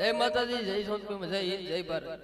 જય માતાજી જય સોનકુમ જય હિન્દ જય ભારત.